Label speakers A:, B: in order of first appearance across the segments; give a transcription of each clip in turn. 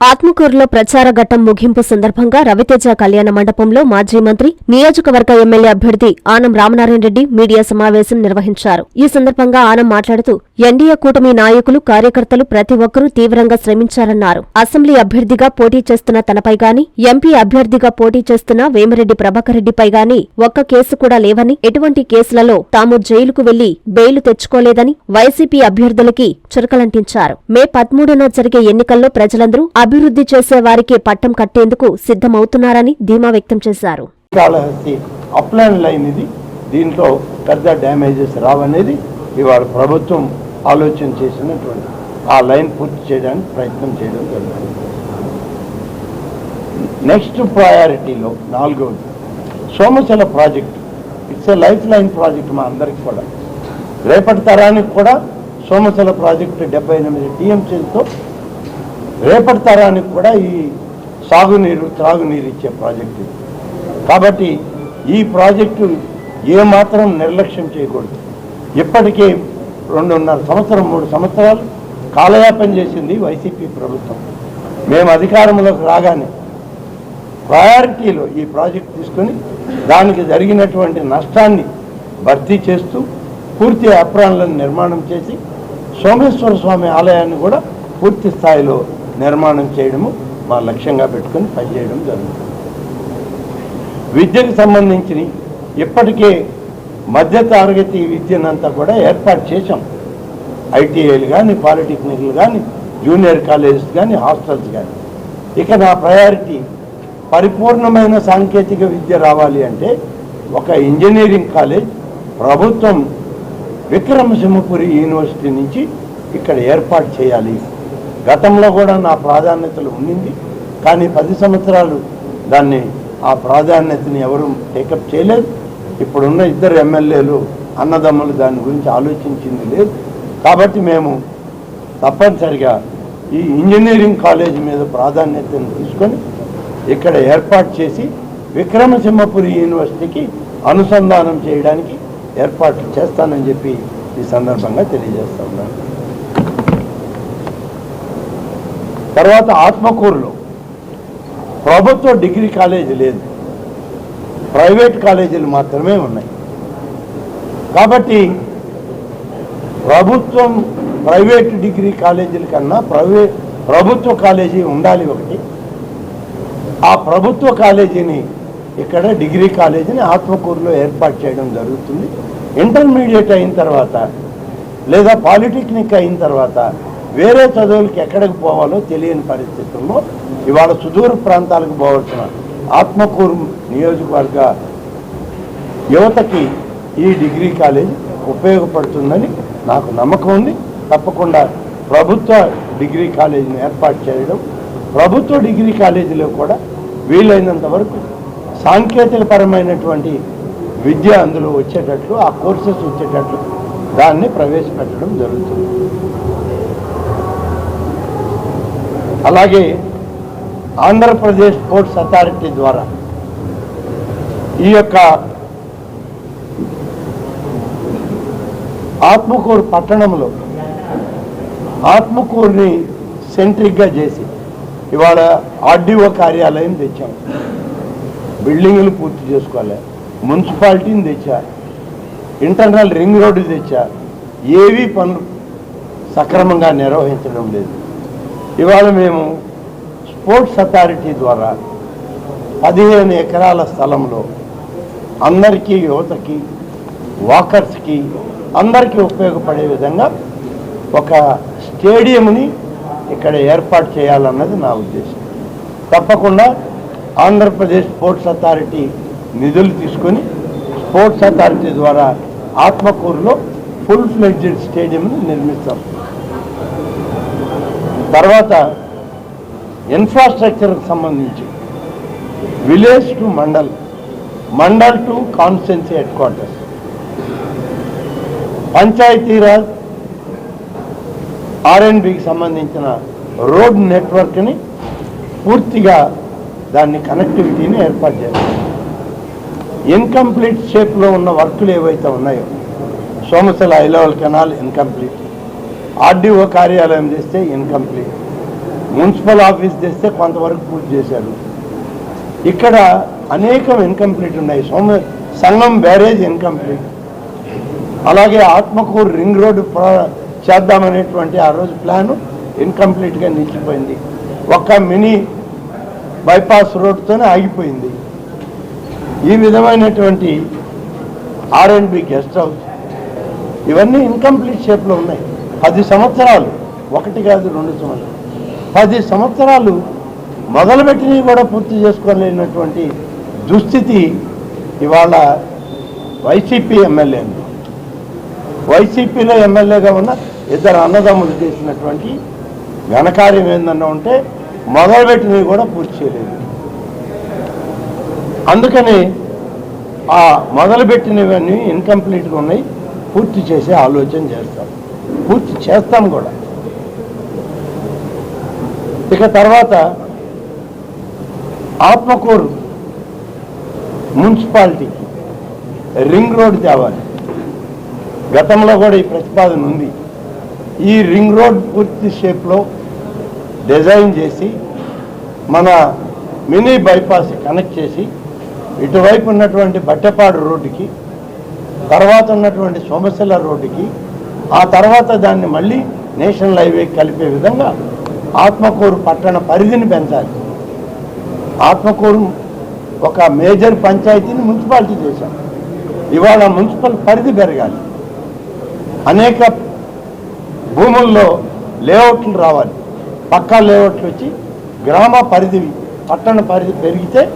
A: ఆత్మకూరులో ప్రచార ఘట్టం ముగింపు సందర్భంగా రవితేజ కళ్యాణ మండపంలో మాజీ మంత్రి నియోజకవర్గ ఎమ్మెల్యే అభ్యర్థి ఆనం రామనారాయణ రెడ్డి మీడియా సమావేశం నిర్వహించారు. ఈ సందర్భంగా ఆనం మాట్లాడుతూ ఎన్డీఏ కూటమి నాయకులు కార్యకర్తలు ప్రతి ఒక్కరూ తీవ్రంగా శ్రమించారన్నారు. అసెంబ్లీ అభ్యర్థిగా పోటీ చేస్తున్న తనపై గాని ఎంపీ అభ్యర్థిగా పోటీ చేస్తున్న వేమిరెడ్డి ప్రభాకర్ రెడ్డిపై గాని ఒక్క కేసు కూడా లేవని ఎటువంటి కేసులలో తాము జైలుకు వెళ్ళి బెయిలు తెచ్చుకోలేదని వైసీపీ అభ్యర్థులకి చురకలంటించారు. మే పదమూడున జరిగే ఎన్నికల్లో ప్రజలందరూ అభివృద్ధి చేసే వారికి పట్టం కట్టేందుకు సిద్ధమవుతున్నారని ధీమా వ్యక్తం చేశారు.
B: కాళహస్తి లైన్ ఇది. దీంట్లో పెద్ద డ్యామేజెస్ రావనేది ఇవాళ ప్రభుత్వం ఆలోచన చేసినటువంటి ఆ లైన్ పూర్తి చేయడానికి ప్రయత్నం చేయడం జరిగింది. నెక్స్ట్ ప్రయారిటీలో నాలుగవది Somasila project it's a lifeline project మా అందరికి కూడా. రేపటి తరానికి కూడా సోమశల ప్రాజెక్టు డెబ్బై ఎనిమిది టీఎంసీలతో రేపటి తరానికి కూడా ఈ సాగునీరు త్రాగునీరు ఇచ్చే ప్రాజెక్టు కాబట్టి ఈ ప్రాజెక్టు ఏమాత్రం నిర్లక్ష్యం చేయకూడదు. ఇప్పటికే రెండున్నర సంవత్సరం మూడు సంవత్సరాలు కాలయాపన చేసింది వైసీపీ ప్రభుత్వం. మేము అధికారంలోకి రాగానే ప్రయారిటీలో ఈ ప్రాజెక్ట్ తీసుకొని దానికి జరిగినటువంటి నష్టాన్ని భర్తీ చేస్తూ పూర్తి అప్రాన్లను నిర్మాణం చేసి సోమేశ్వర స్వామి ఆలయాన్ని కూడా పూర్తి స్థాయిలో నిర్మాణం చేయడము మా లక్ష్యంగా పెట్టుకొని పనిచేయడం జరుగుతుంది. విద్యకు సంబంధించి ఇప్పటికే మధ్య తరగతి విద్యనంతా కూడా ఏర్పాటు చేశాం. ఐటీఐలు కానీ పాలిటెక్నిక్లు కానీ జూనియర్ కాలేజెస్ కానీ హాస్టల్స్ కానీ ఇక నా ప్రయారిటీ పరిపూర్ణమైన సాంకేతిక విద్య రావాలి అంటే ఒక ఇంజనీరింగ్ కాలేజ్ ప్రభుత్వం విక్రమసింహపురి యూనివర్సిటీ నుంచి ఇక్కడ ఏర్పాటు చేయాలి. గతంలో కూడా నా ప్రాధాన్యతలు ఉండింది. కానీ పది సంవత్సరాలు దాన్ని ఆ ప్రాధాన్యతని ఎవరు టేకప్ చేయలేదు. ఇప్పుడున్న ఇద్దరు ఎమ్మెల్యేలు అన్నదమ్ములు దాని గురించి ఆలోచించింది లేదు. కాబట్టి మేము తప్పనిసరిగా ఈ ఇంజనీరింగ్ కాలేజ్ మీద ప్రాధాన్యతను తీసుకొని ఇక్కడ ఏర్పాటు చేసి విక్రమసింహపురి యూనివర్సిటీకి అనుసంధానం చేయడానికి ఏర్పాట్లు చేస్తానని చెప్పి ఈ సందర్భంగా తెలియజేస్తా ఉన్నాను. తర్వాత ఆత్మకూరులో. ప్రభుత్వ డిగ్రీ కాలేజీ లేదు. ప్రైవేట్ కాలేజీలు మాత్రమే ఉన్నాయి. కాబట్టి ప్రభుత్వం ప్రైవేట్ డిగ్రీ కాలేజీల కన్నా ప్రైవేట్ ప్రభుత్వ కాలేజీ ఉండాలి ఒకటి. ఆ ప్రభుత్వ కాలేజీని ఇక్కడ డిగ్రీ కాలేజీని ఆత్మకూరులో ఏర్పాటు చేయడం జరుగుతుంది. ఇంటర్మీడియట్ అయిన తర్వాత లేదా పాలిటెక్నిక్ అయిన తర్వాత వేరే చదువులకి ఎక్కడికి పోవాలో తెలియని పరిస్థితుల్లో ఇవాళ సుదూర ప్రాంతాలకు పోవలసిన ఆత్మకూరు నియోజకవర్గ యువతకి ఈ డిగ్రీ కాలేజ్ ఉపయోగపడుతుందని నాకు నమ్మకం ఉంది. తప్పకుండా ప్రభుత్వ డిగ్రీ కాలేజీని ఏర్పాటు చేయడం ప్రభుత్వ డిగ్రీ కాలేజీలో కూడా వీలైనంత వరకు సాంకేతికపరమైనటువంటి విద్య అందులో వచ్చేటట్లు ఆ కోర్సెస్ వచ్చేటట్లు దాన్ని ప్రవేశపెట్టడం జరుగుతుంది. అలాగే ఆంధ్రప్రదేశ్ పోర్ట్స్ అథారిటీ ద్వారా ఈ యొక్క ఆత్మకూరు పట్టణంలో ఆత్మకూరుని సెంట్రిక్గా చేసి ఇవాళ ఆర్డీఓ కార్యాలయం తెచ్చాం. బిల్డింగులు పూర్తి చేసుకోవాలి. మున్సిపాలిటీని తెచ్చా ఇంటర్నల్ రింగ్ రోడ్డు తెచ్చా ఏవీ పనులు సక్రమంగా నిర్వహించడం లేదు. ఇవాళ మేము స్పోర్ట్స్ అథారిటీ ద్వారా పదిహేను ఎకరాల స్థలంలో అందరికీ యువతకి వాకర్స్కి అందరికీ ఉపయోగపడే విధంగా ఒక స్టేడియంని ఇక్కడ ఏర్పాటు చేయాలన్నది నా ఉద్దేశం. తప్పకుండా ఆంధ్రప్రదేశ్ స్పోర్ట్స్ అథారిటీ నిధులు తీసుకొని స్పోర్ట్స్ అథారిటీ ద్వారా ఆత్మకూరులో ఫుల్ ఫ్లెడ్జెడ్ స్టేడియంని నిర్మిస్తాం. తర్వాత ఇన్ఫ్రాస్ట్రక్చర్కి సంబంధించి village to mandal mandal to constituency headquarters Panchayati Raj ఆర్ఎండ్బికి సంబంధించిన రోడ్ నెట్వర్క్ని పూర్తిగా దాన్ని కనెక్టివిటీని ఏర్పాటు చేస్తాం ఇన్కంప్లీట్ షేప్లో ఉన్న వర్కులు ఏవైతే ఉన్నాయో Somasila high level canal incomplete RDO కార్యాలయం చేస్తే ఇన్కంప్లీట్ మున్సిపల్ ఆఫీస్ తెస్తే కొంతవరకు పూర్తి చేశారు. ఇక్కడ అనేకం ఇన్కంప్లీట్ ఉన్నాయి. సోమ సంగం బ్యారేజ్ ఇన్కంప్లీట్ అలాగే ఆత్మకూరు రింగ్ రోడ్డు చేద్దామనేటువంటి ఆ రోజు ప్లాను ఇన్కంప్లీట్గా నిలిచిపోయింది. ఒక్క మినీ బైపాస్ రోడ్తోనే ఆగిపోయింది. ఈ విధమైనటువంటి R and B guest house ఇవన్నీ ఇన్కంప్లీట్ షేప్లో ఉన్నాయి. పది సంవత్సరాలు ఒకటి కాదు రెండు సంవత్సరాలు. పది సంవత్సరాలు మొదలుపెట్టినవి కూడా పూర్తి చేసుకోలేనటువంటి దుస్థితి ఇవాళ వైసీపీ ఎమ్మెల్యే వైసీపీలో ఎమ్మెల్యేగా ఉన్న ఇద్దరు అన్నదమ్ములు చేసినటువంటి ఘనకార్యం ఏందన్నా ఉంటే మొదలుపెట్టినవి కూడా పూర్తి చేయలేదు. అందుకని ఆ మొదలుపెట్టినవన్నీ ఇన్కంప్లీట్గా ఉన్నాయి పూర్తి చేసే ఆలోచన చేస్తారు పూర్తి చేస్తాం కూడా. ఇక తర్వాత ఆత్మకూరు మున్సిపాలిటీకి రింగ్ రోడ్ తేవాలి. గతంలో కూడా ఈ ప్రతిపాదన ఉంది. ఈ రింగ్ రోడ్ పూర్తి షేప్లో డిజైన్ చేసి మన మినీ బైపాస్ కనెక్ట్ చేసి ఇటువైపు ఉన్నటువంటి బట్టపాడు రోడ్డుకి తర్వాత ఉన్నటువంటి సోమశిల రోడ్డుకి ఆ తర్వాత దాన్ని మళ్ళీ నేషనల్ హైవేకి కలిపే విధంగా ఆత్మకూరు పట్టణ పరిధిని పెంచాలి. ఆత్మకూరు ఒక మేజర్ పంచాయతీని మున్సిపాలిటీ చేశాం. ఇవాళ మున్సిపల్ పరిధి పెరగాలి. అనేక భూముల్లో లేఅవుట్లు రావాలి. పక్కా లేఅవుట్లు వచ్చి గ్రామ పరిధి పట్టణ పరిధి పెరిగితే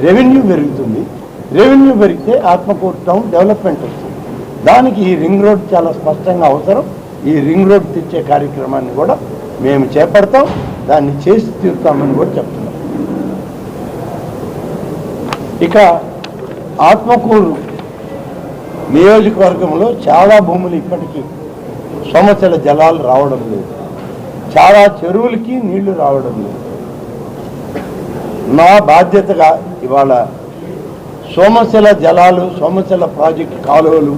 B: రెవెన్యూ పెరుగుతుంది. రెవెన్యూ పెరిగితే ఆత్మకూరు టౌన్ డెవలప్మెంట్ వస్తుంది. దానికి ఈ రింగ్ రోడ్ చాలా స్పష్టంగా అవసరం. ఈ రింగ్ రోడ్ తెచ్చే కార్యక్రమాన్ని కూడా మేము చేపడతాం. దాన్ని చేసి తీరుతామని కూడా చెప్తున్నాం. ఇక ఆత్మకూరు నియోజకవర్గంలో చాలా భూములు ఇప్పటికీ సమస్యల జలాలు రావడం లేదు. చాలా చెరువులకి నీళ్ళు రావడం లేదు. నా బాధ్యతగా ఇవాళ సోమశిల జలాలు సోమశిల ప్రాజెక్టు కాలువలు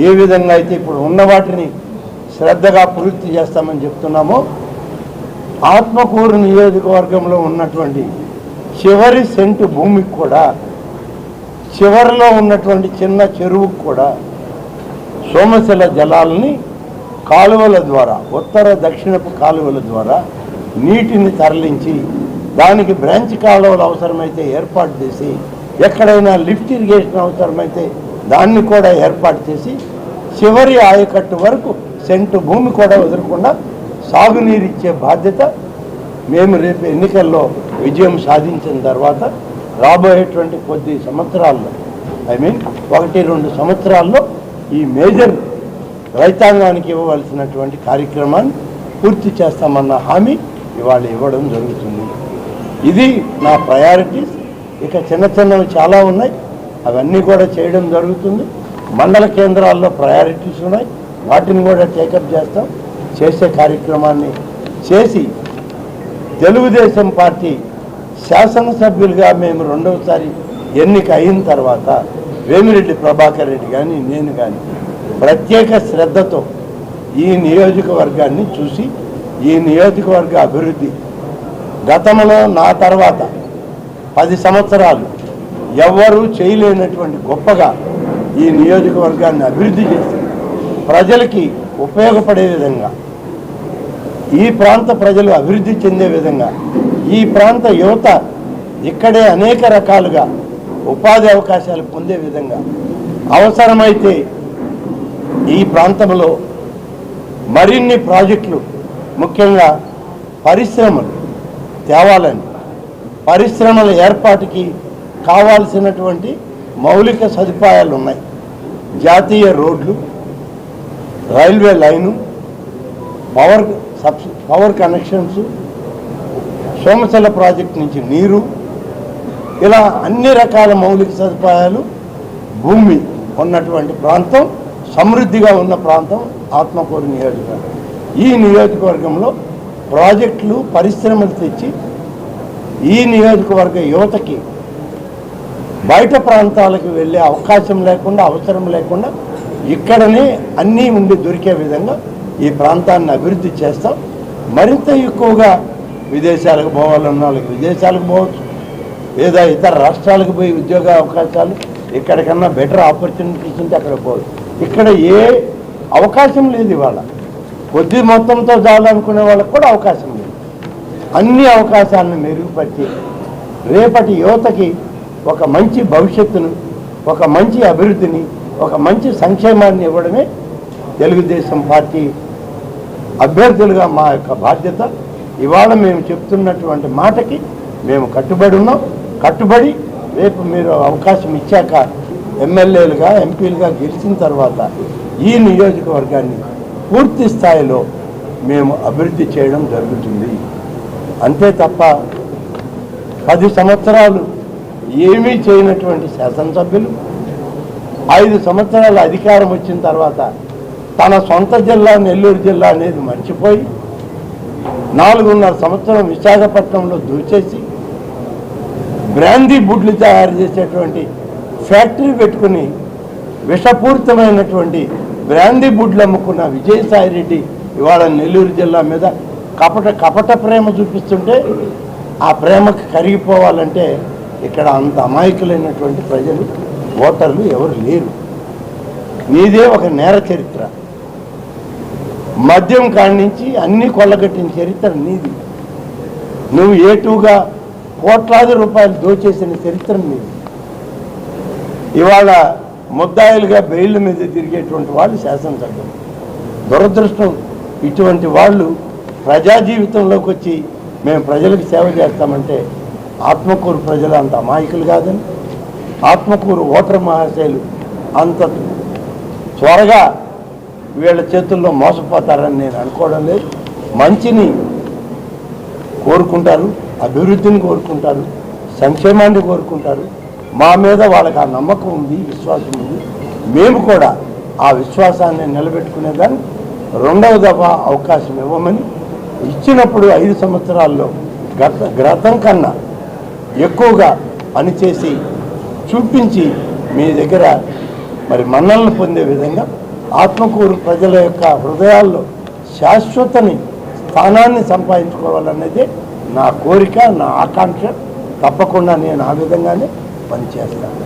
B: ఏ విధంగా అయితే ఇప్పుడు ఉన్న వాటిని శ్రద్ధగా పూర్తి చేస్తామని చెప్తున్నామో ఆత్మకూరు నియోజకవర్గంలో ఉన్నటువంటి చివరి సెంటు భూమికి కూడా చివరిలో ఉన్నటువంటి చిన్న చెరువుకు కూడా సోమశిల జలాలని కాలువల ద్వారా ఉత్తర దక్షిణపు కాలువల ద్వారా నీటిని తరలించి దానికి బ్రాంచ్ కాలువలు అవసరమైతే ఏర్పాటు చేసి ఎక్కడైనా లిఫ్ట్ ఇరిగేషన్ అవసరమైతే దాన్ని కూడా ఏర్పాటు చేసి చివరి ఆయకట్టు వరకు సెంటు భూమి కూడా వదలకుండా సాగునీరు ఇచ్చే బాధ్యత మేము రేపు ఎన్నికల్లో విజయం సాధించిన తర్వాత రాబోయేటువంటి కొద్ది సంవత్సరాల్లో ఐ మీన్ ఒకటి రెండు సంవత్సరాల్లో ఈ మేజర్ రైతాంగానికి ఇవ్వవలసినటువంటి కార్యక్రమాన్ని పూర్తి చేస్తామన్న హామీ ఇవాళ ఇవ్వడం జరుగుతుంది. ఇది నా ప్రయారిటీస్ ఇక చిన్న చిన్నవి చాలా ఉన్నాయి. అవన్నీ కూడా చేయడం జరుగుతుంది. మండల కేంద్రాల్లో ప్రయారిటీస్ ఉన్నాయి. వాటిని కూడా టేకప్ చేస్తాం. చేసే కార్యక్రమాన్ని చేసి తెలుగుదేశం పార్టీ శాసనసభ్యులుగా మేము రెండవసారి ఎన్నిక అయిన తర్వాత వేమిరెడ్డి ప్రభాకర్ రెడ్డి కానీ నేను కానీ ప్రత్యేక శ్రద్ధతో ఈ నియోజకవర్గాన్ని చూసి ఈ నియోజకవర్గ అభివృద్ధి గతంలో నా తర్వాత పది సంవత్సరాలు ఎవ్వరూ చేయలేనటువంటి గొప్పగా ఈ నియోజకవర్గాన్ని అభివృద్ధి చేసి ప్రజలకి ఉపయోగపడే విధంగా ఈ ప్రాంత ప్రజలు అభివృద్ధి చెందే విధంగా ఈ ప్రాంత యువత ఇక్కడే అనేక రకాలుగా ఉపాధి అవకాశాలు పొందే విధంగా అవసరమైతే ఈ ప్రాంతంలో మరిన్ని ప్రాజెక్టులు ముఖ్యంగా పరిశ్రమలు తేవాలని పరిశ్రమల ఏర్పాటుకి కావాల్సినటువంటి మౌలిక సదుపాయాలు ఉన్నాయి జాతీయ రోడ్లు railway line power sub power connections Somasila project నుంచి నీరు ఇలా అన్ని రకాల మౌలిక సదుపాయాలు భూమి ఉన్నటువంటి ప్రాంతం సమృద్ధిగా ఉన్న ప్రాంతం ఆత్మకూరు నియోజకవర్గం. ఈ నియోజకవర్గంలో ప్రాజెక్టులు పరిశ్రమలు తెచ్చి ఈ నియోజకవర్గ యువతకి బయట ప్రాంతాలకు వెళ్ళే అవకాశం లేకుండా అవసరం లేకుండా ఇక్కడనే అన్నీ ఉండి దొరికే విధంగా ఈ ప్రాంతాన్ని అభివృద్ధి చేస్తాం. మరింత ఎక్కువగా విదేశాలకు పోవాలన్న వాళ్ళకి విదేశాలకు పోవచ్చు. లేదా ఇతర రాష్ట్రాలకు పోయి ఉద్యోగ అవకాశాలు ఎక్కడికన్నా బెటర్ ఆపర్చునిటీస్ ఉంటే అక్కడ పోవచ్చు. ఇక్కడ ఏ అవకాశం లేదు ఇవాళ. కొద్ది మొత్తంతో చాలనుకునే వాళ్ళకి కూడా అవకాశం లేదు. అన్ని అవకాశాలను మెరుగుపరిచి రేపటి యువతకి ఒక మంచి భవిష్యత్తును ఒక మంచి అభివృద్ధిని ఒక మంచి సంక్షేమాన్ని ఇవ్వడమే తెలుగుదేశం పార్టీ అభ్యర్థులుగా మా యొక్క బాధ్యత. ఇవాళ మేము చెప్తున్నటువంటి మాటకి మేము కట్టుబడి ఉన్నాం. కట్టుబడి రేపు మీరు అవకాశం ఇచ్చాక ఎమ్మెల్యేలుగా ఎంపీలుగా గెలిచిన తర్వాత ఈ నియోజకవర్గాన్ని పూర్తి స్థాయిలో మేము అభివృద్ధి చేయడం జరుగుతుంది. అంతే తప్ప పది సంవత్సరాలు ఏమీ చేయనటువంటి శాసనసభ్యులు. ఐదు సంవత్సరాల అధికారం వచ్చిన తర్వాత తన సొంత జిల్లా నెల్లూరు జిల్లా అనేది మర్చిపోయి నాలుగున్నర సంవత్సరం విశాఖపట్నంలో దూచేసి బ్రాందీ బుడ్లు తయారు చేసేటువంటి ఫ్యాక్టరీ పెట్టుకుని విషపూరితమైనటువంటి బ్రాందీ బుడ్లు అమ్ముకున్న విజయసాయి రెడ్డి ఇవాళ నెల్లూరు జిల్లా మీద కపట కపట ప్రేమ చూపిస్తుంటే ఆ ప్రేమకు కరిగిపోవాలంటే ఇక్కడ అంత అమాయకులైనటువంటి ప్రజలు ఓటర్లు ఎవరు లేరు. నీదే ఒక నేర చరిత్ర. మద్యం కాణించి నుంచి అన్ని కొల్లగట్టిన చరిత్ర నీది. నువ్వు ఏటుగా కోట్లాది రూపాయలు దోచేసిన చరిత్ర నీది. ఇవాళ ముద్దాయిలుగా బెయిల్ మీద తిరిగేటువంటి వాళ్ళు శాసనసభ్యులు. దురదృష్టం ఇటువంటి వాళ్ళు ప్రజా జీవితంలోకి వచ్చి మేము ప్రజలకు సేవ చేస్తామంటే ఆత్మకూరు ప్రజలు అంత అమాయకులు కాదని ఆత్మకూరు ఓటర్ మహాశయులు అంత త్వరగా వీళ్ళ చేతుల్లో మోసపోతారని నేను అనుకోవడం లేదు. మంచిని కోరుకుంటారు అభివృద్ధిని కోరుకుంటారు సంక్షేమాన్ని కోరుకుంటారు. మా మీద వాళ్ళకి ఆ నమ్మకం ఉంది విశ్వాసం ఉంది. మేము కూడా ఆ విశ్వాసాన్ని నిలబెట్టుకునేదాన్ని. రెండవ దఫా అవకాశం ఇవ్వమని ఇచ్చినప్పుడు ఐదు సంవత్సరాల్లో గత గ్రతం కన్నా ఎక్కువగా పనిచేసి చూపించి మీ దగ్గర మరి మన్నలను పొందే విధంగా ఆత్మకూరు ప్రజల యొక్క హృదయాల్లో శాశ్వతని స్థానాన్ని సంపాదించుకోవాలనేది నా కోరిక నా ఆకాంక్ష. తప్పకుండా నేను ఆ విధంగానే పనిచేస్తాను.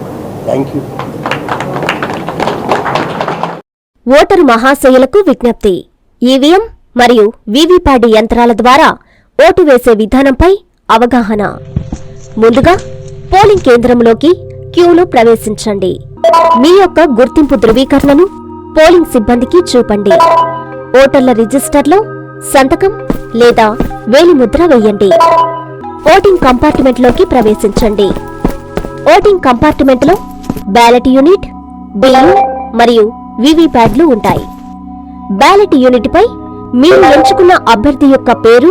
B: థ్యాంక్ యూ
A: ఓటరు మహాశయులకు విజ్ఞప్తి. ఈవీఎం మరియు వీవీప్యాడ్ యంత్రాల ద్వారా ఓటు వేసే విధానంపై అవగాహన. ముందుగా పోలింగ్ కేంద్రంలోకి క్యూలో ప్రవేశించండి. మీ యొక్క గుర్తింపు ధృవీకరణను పోలింగ్ సిబ్బందికి చూపండి. ఓటర్ల రిజిస్టర్లో సంతకం లేదా వేలిముద్ర వేయండి. ఓటింగ్ కంపార్ట్మెంట్లోకి ప్రవేశించండి. ఓటింగ్ కంపార్ట్మెంట్లో బ్యాలెట్ యూనిట్ బిల్లు మరియు వివిప్యాడ్లు ఉంటాయి. బ్యాలెట్ యూనిట్పై మీరు ఎంచుకున్న అభ్యర్థి యొక్క పేరు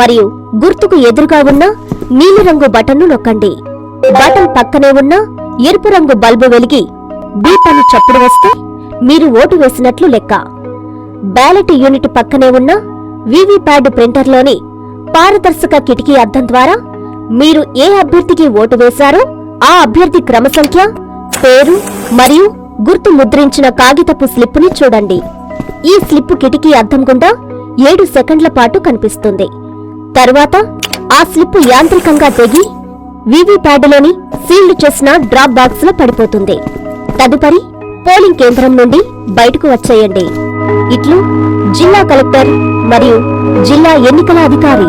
A: మరియు గుర్తుకు ఎదురుగా ఉన్న నీలిరంగు బటన్ను నొక్కండి. బటన్ పక్కనే ఉన్న ఎరుపు రంగు బల్బు వెలిగి బీప్ అని చప్పుడు వస్తే మీరు ఓటు వేసినట్లు లెక్క. బ్యాలెట్ యూనిట్ పక్కనే ఉన్న వివిప్యాడ్ ప్రింటర్లోని పారదర్శక కిటికీ అద్దం ద్వారా మీరు ఏ అభ్యర్థికి ఓటు వేశారో ఆ అభ్యర్థి క్రమ సంఖ్య పేరు మరియు గుర్తు ముద్రించిన కాగితపు స్లిప్పుని చూడండి. ఈ స్లిప్ కిటికీ అద్దం గుండా ఏడు సెకండ్ల పాటు కనిపిస్తుంది. తర్వాత ఆ స్లిప్పు యాంత్రికంగా తెగి వివిప్యాడ్లోని సీల్డ్ చేసిన డ్రాప్ బాక్స్లో పడిపోతుంది. తదుపరి పోలింగ్ కేంద్రం నుండి బయటకు వచ్చేయండి. ఇట్లు జిల్లా కలెక్టర్ మరియు జిల్లా ఎన్నికల అధికారి